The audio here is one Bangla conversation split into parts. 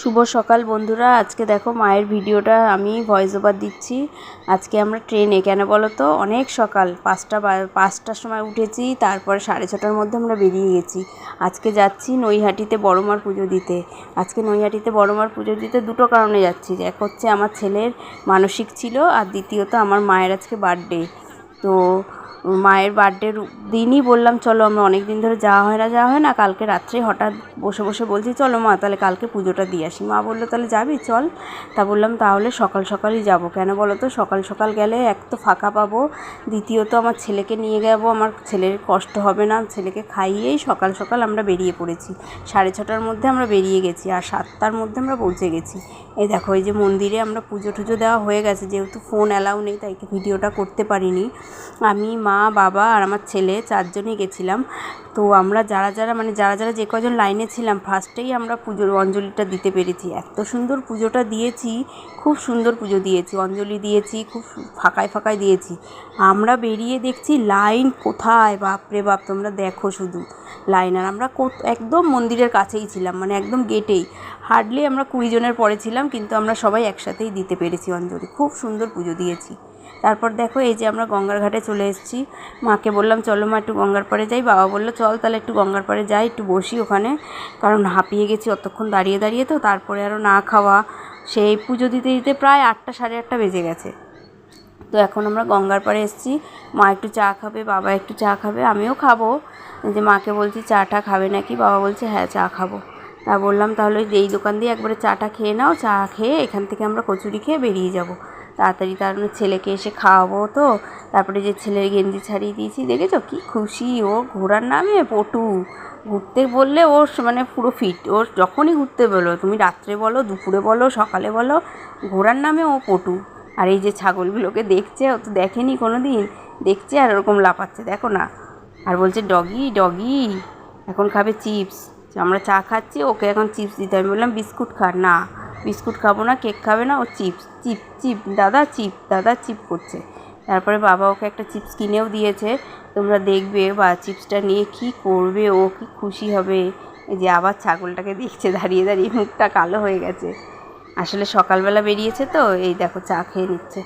শুভ সকাল বন্ধুরা। আজকে দেখো মায়ের ভিডিওটা আমি ভয়েস ওভার দিচ্ছি। আজকে আমরা ট্রেনে কেন বলো তো? অনেক সকাল, পাঁচটা পাঁচটার সময় উঠেছি, তারপর সাড়ে ছটার মধ্যে আমরা বেরিয়ে গেছি। আজকে যাচ্ছি নৈহাটিতে বড়মার পুজো দিতে। আজকে নৈহাটিতে বড়মার পুজো দিতে দুটো কারণে যাচ্ছি। এক হচ্ছে আমার ছেলের মানসিক ছিল, আর দ্বিতীয়ত আমার মায়ের আজকে বার্থডে তো মায়ের বার্থডের দিনই বললাম, চলো আমরা অনেক দিন ধরে যাওয়া হয় না, যাওয়া হয় না, কালকে রাত্রে হঠাৎ বসে বসে বলছি, চলো মা, তাহলে কালকে পুজোটা দিয়ে আসি। মা বলল, তাহলে যাবি? চল। তা বললাম, তাহলে সকাল সকালই যাব। কেন বলো তো, সকাল সকাল গেলে এক তো ফাঁকা পাবো, দ্বিতীয়ত আমার ছেলেকে নিয়ে যাব, আমার ছেলের কষ্ট হবে না, ছেলেকে খাইয়েই সকাল সকাল আমরা বেরিয়ে পড়েছি। সাড়ে ছটার মধ্যে আমরা বেরিয়ে গেছি আর সাতটার মধ্যে আমরা পৌঁছে গেছি। এই দেখো, এই যে মন্দিরে আমরা পুজো টুজো দেওয়া হয়ে গেছে, যেহেতু ফোন অ্যালাউ নেই, তাই ভিডিওটা করতে পারিনি। আমি মা, বাবা আর আমার ছেলে চারজনই গেছিলাম। তো আমরা যারা যারা মানে যারা যারা যে কজন লাইনে ছিলাম ফার্স্টেই আমরা পুজোর অঞ্জলিটা দিতে পেরেছি। এত সুন্দর পুজোটা দিয়েছি, খুব সুন্দর পুজো দিয়েছি। অঞ্জলি দিয়েছি, খুব ফাঁকায় ফাঁকায় দিয়েছি। আমরা বেরিয়ে দেখছি লাইন কোথায়? বাপরে বাপ, তোমরা দেখো শুধু। লাইন আর আমরা একদম মন্দিরের কাছেই ছিলাম মানে একদম গেটেই। হার্ডলি আমরা কুড়ি জনের পরে ছিলাম, কিন্তু আমরা সবাই একসাথেই দিতে পেরেছি অঞ্জলি। খুব সুন্দর পুজো দিয়েছি। তারপর দেখো এই যে আমরা গঙ্গার ঘাটে চলে এসেছি। মাকে বললাম, চলো মা, একটু গঙ্গার পাড়ে যাই। বাবা বলল, চল তাহলে একটু গঙ্গার পাড়ে যাই, একটু বসি ওখানে। কারণ হাঁপিয়ে গেছি অতক্ষণ দাঁড়িয়ে দাঁড়িয়ে তো, তারপরে আরও না খাওয়া। সেই পুজো দিতে দিতে প্রায় আটটা, সাড়ে আটটা বেজে গেছে। তো এখন আমরা গঙ্গার পাড়ে এসেছি। মা একটু চা খাবে, বাবা একটু চা খাবে, আমিও খাব। যে মাকে বলছি, চাটা খাবে নাকি? বাবা বলছে হ্যাঁ চা খাব। তা বললাম, তাহলে এই দোকান দিয়ে একবারে চাটা খেয়ে নাও। চা খেয়ে এখান থেকে আমরা কচুরি খেয়ে বেরিয়ে যাব। তাড়াতাড়ি তার মানে ছেলেকে এসে খাওয়াবো তো। তারপরে যে ছেলের গেঞ্জি ছাড়িয়ে দিয়েছি, দেখেছ? কি খুশি। ও ঘোরার নামে পটু। ঘুরতে বললে ওর মানে পুরো ফিট ওর যখনই ঘুরতে বলো, তুমি রাত্রে বলো, দুপুরে বলো, সকালে বলো ঘোরার নামে ও পটু। আর এই যে ছাগলগুলোকে দেখছে, ও তো দেখেনি কোনো দিন দেখছে আর ওরকম লাফাচ্ছে, দেখো না। আর বলছে, ডগি ডগি, এখন খাবে চিপস। আমরা চা খাচ্ছি, ওকে এখন চিপস দিতে আমি বললাম, বিস্কুট খা। না। বিস্কুট খাব না, কেক খাবে না, ও চিপস চিপ চিপ, দাদা চিপ দাদা চিপ করছে। তারপরে বাবা ওকে একটা চিপস কিনেও দিয়েছে। তোমরা দেখবে বা চিপসটা নিয়ে কি করবে, ও কি খুশি হবে। এই যে আবার ছাগলটাকে দেখছে, দাঁড়িয়ে দাঁড়িয়ে মুখটা কালো হয়ে গেছে। আসলে সকালবেলা বেরিয়েছে তো, এই দেখো চা খেয়ে নিচ্ছে।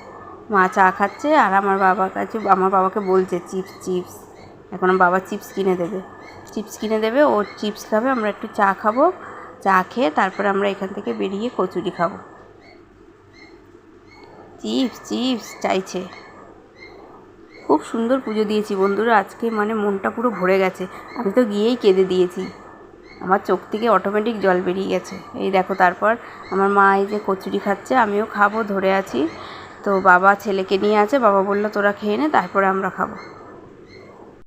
মা চা খাচ্ছে আর আমার বাবার কাছে, আমার বাবাকে বলছে, চিপস চিপস। এখন বাবা চিপস কিনে দেবে। চিপস কিনে দেবে, ও চিপস খাবে, আমরা একটু চা খাব। চা খেয়ে তারপরে আমরা এখান থেকে বেরিয়ে কচুরি খাব। চিপস চিপস চাইছে। খুব সুন্দর পুজো দিয়েছি বন্ধুরা, আজকে মানে মনটা পুরো ভরে গেছে। আমি তো গিয়েই কেঁদে দিয়েছি। আমার চোখ থেকে অটোমেটিক জল বেরিয়ে গেছে। এই দেখো তারপর আমার মা এই যে কচুরি খাচ্ছে, আমিও খাব, ধরে আছি। তো বাবা ছেলেকে নিয়ে আছে, বাবা বলল তোরা খেয়ে নে, তারপরে আমরা খাব।